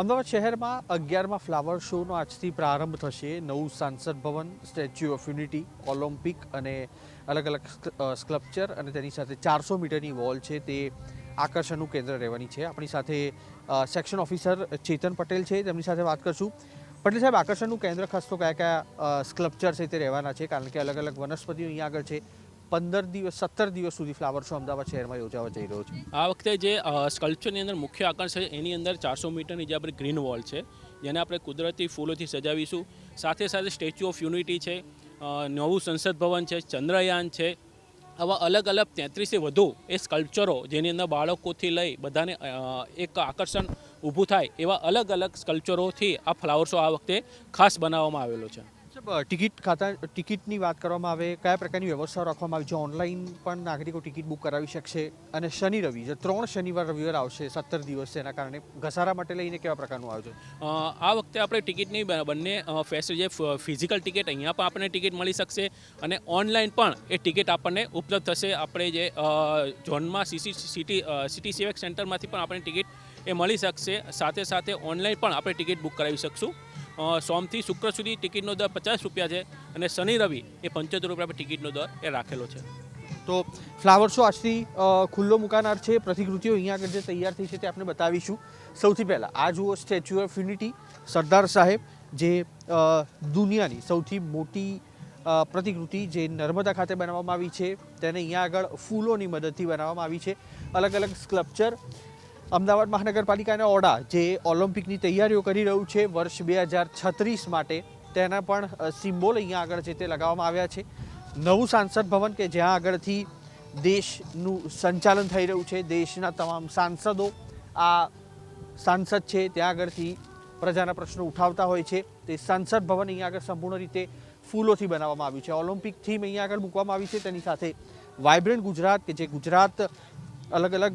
અમદાવાદ શહેરમાં અગિયારમાં ફ્લાવર શોનો આજથી પ્રારંભ થશે. નવું સાંસદ ભવન સ્ટેચ્યુ ઓફ યુનિટી ઓલિમ્પિક અને અલગ અલગ સ્કલ્પચર અને તેની સાથે ચારસો મીટરની વોલ છે તે આકર્ષણનું કેન્દ્ર રહેવાની છે. આપણી સાથે સેક્શન ઓફિસર ચેતન પટેલ છે. તેમની સાથે વાત કરશું. પટેલ સાહેબ, આકર્ષણનું કેન્દ્ર ખાસ તો કયા કયા સ્કલ્પચર છે તે રહેવાના છે? કારણ કે અલગ અલગ વનસ્પતિઓ અહીંયા આગળ છે. પંદર દિવસ, સત્તર દિવસ સુધી ફ્લાવર શો અમદાવાદ શહેરમાં યોજાવા જઈ રહ્યો છે. આ વખતે જે સ્કલ્પચરની અંદર મુખ્ય આકર્ષણ છે, એની અંદર ચારસો મીટરની જે આપણે ગ્રીન વોલ છે, જેને આપણે કુદરતી ફૂલોથી સજાવીશું. સાથે સાથે સ્ટેચ્યુ ઓફ યુનિટી છે નવું સંસદ ભવન છે, ચંદ્રયાન છે, આવા અલગ અલગ તેત્રીસે વધુ એ સ્કલ્પચરો જેની અંદર બાળકોથી લઈ બધાને એક આકર્ષણ ઊભું થાય એવા અલગ અલગ સ્કલ્પચરોથી આ ફ્લાવર શો આ વખતે ખાસ બનાવવામાં આવેલો છે. ટિકિટ ખાતા, ટિકિટની વાત કરવામાં આવે, કયા પ્રકારની વ્યવસ્થા રાખવામાં આવી? છે ઓનલાઈન પણ નાગરિકો ટિકિટ બુક કરાવી શકશે? અને શનિ રવિ, જે ત્રણ શનિવાર રવિવાર આવશે, સત્તર દિવસ, એના કારણે ઘસારા માટે લઈને કેવા પ્રકારનું આયોજન? આ વખતે આપણે ટિકિટની બંને ફેસિલિટી જે ફિઝિકલ ટિકિટ, અહીંયા પણ આપણને ટિકિટ મળી શકશે. અને ઓનલાઈન પણ એ ટિકિટ આપણને ઉપલબ્ધ થશે. આપણે જે ઝોનમાં સીસી સિટી સિટી સેવક સેન્ટરમાંથી પણ આપણે ટિકિટ એ મળી શકશે. સાથે સાથે ઓનલાઈન પણ આપણે ટિકિટ બુક કરાવી શકશું. સોમથી શુક્ર સુધી ટિકિટનો દર પચાસ રૂપિયા છે અને શનિ રવિ એ પંચોતેર રૂપિયા પર ટિકિટનો દર એ રાખેલો છે. તો ફ્લાવર શો આજથી ખુલ્લો મુકાનાર છે, પ્રતિકૃતિઓ અહીંયા આગળ જે તૈયાર થઈ છે તે આપણે બતાવીશું. સૌથી પહેલાં આ જુઓ સ્ટેચ્યુ ઓફ યુનિટી, સરદાર સાહેબ જે દુનિયાની સૌથી મોટી પ્રતિકૃતિ જે નર્મદા ખાતે બનાવવામાં આવી છે, તેને અહીંયા આગળ ફૂલોની મદદથી બનાવવામાં આવી છે. અલગ અલગ સ્કલ્પચર અમદાવાદ મહાનગરપાલિકાના ઓડા જે ઓલિમ્પિકની તૈયારીઓ કરી રહ્યું છે, વર્ષ બે હજાર છત્રીસ માટે, તેના પણ સિમ્બોલ અહીંયા આગળ છે તે લગાવવામાં આવ્યા છે. નવું સાંસદ ભવન કે જ્યાં આગળથી દેશનું સંચાલન થઈ રહ્યું છે, દેશના તમામ સાંસદો, આ સાંસદ છે ત્યાં આગળથી પ્રજાના પ્રશ્નો ઉઠાવતા હોય છે. તે સાંસદ ભવન અહીંયા આગળ સંપૂર્ણ રીતે ફૂલોથી બનાવવામાં આવ્યું છે. ઓલિમ્પિક થીમ અહીંયા આગળ મૂકવામાં આવી છે. તેની સાથે વાઇબ્રન્ટ ગુજરાત, કે જે ગુજરાત અલગ અલગ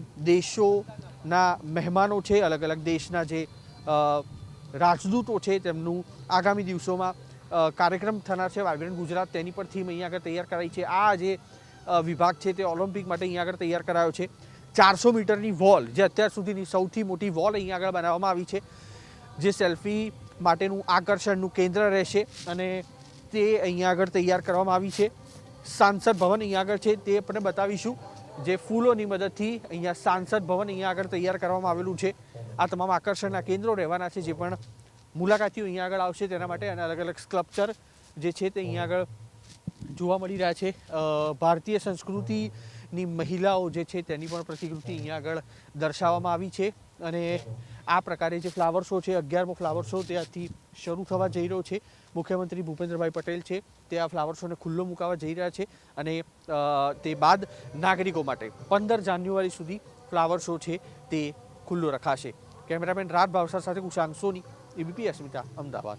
દેશોના મહેમાનો છે, અલગ અલગ દેશના જે રાજદૂતો છે તેમનું આગામી દિવસોમાં કાર્યક્રમ થનાર છે વાઇબ્રન્ટ ગુજરાત. તેની પર થીમ અહીંયા આગળ તૈયાર કરાઈ છે. આ જે વિભાગ છે તે ઓલિમ્પિક માટે અહીંયા આગળ તૈયાર કરાયો છે. ચારસો મીટરની વોલ, જે અત્યાર સુધીની સૌથી મોટી વોલ અહીંયા આગળ બનાવવામાં આવી છે, જે સેલ્ફી માટેનું આકર્ષણનું કેન્દ્ર રહેશે અને તે અહીંયા આગળ તૈયાર કરવામાં આવી છે. સાંસદ ભવન અહીંયા આગળ છે તે આપણે બતાવીશું. જે ફૂલોની મદદથી અહીંયા સાંસદ ભવન અહીંયા આગળ તૈયાર કરવામાં આવેલું છે. આ તમામ આકર્ષણના કેન્દ્રો રહેવાના છે જે પણ મુલાકાતીઓ અહીંયા આગળ આવશે તેના માટે અને અલગ અલગ સ્કલ્પચર જે છે તે અહીંયા આગળ જોવા મળી રહ્યા છે. ભારતીય સંસ્કૃતિની મહિલાઓ જે છે તેની પણ પ્રતિકૃતિ અહીંયા આગળ દર્શાવવામાં આવી છે અને આ પ્રકારે જે ફ્લાવર શો છે, અગિયારમો ફ્લાવર શો ત્યાંથી શરૂ થવા જઈ રહ્યો છે. મુખ્યમંત્રી ભૂપેન્દ્રભાઈ પટેલ છે, તે આ ફ્લાવર શોને ખુલ્લો મુકાવા જઈ રહ્યા છે અને તે બાદ નાગરિકો માટે પંદર જાન્યુઆરી સુધી ફ્લાવર શો છે, તે ખુલ્લો રખાશે. કેમેરામેન રાત ભાવસાર સાથે કુશાંક સોની, એબીપી અસ્મિતા, અમદાવાદ.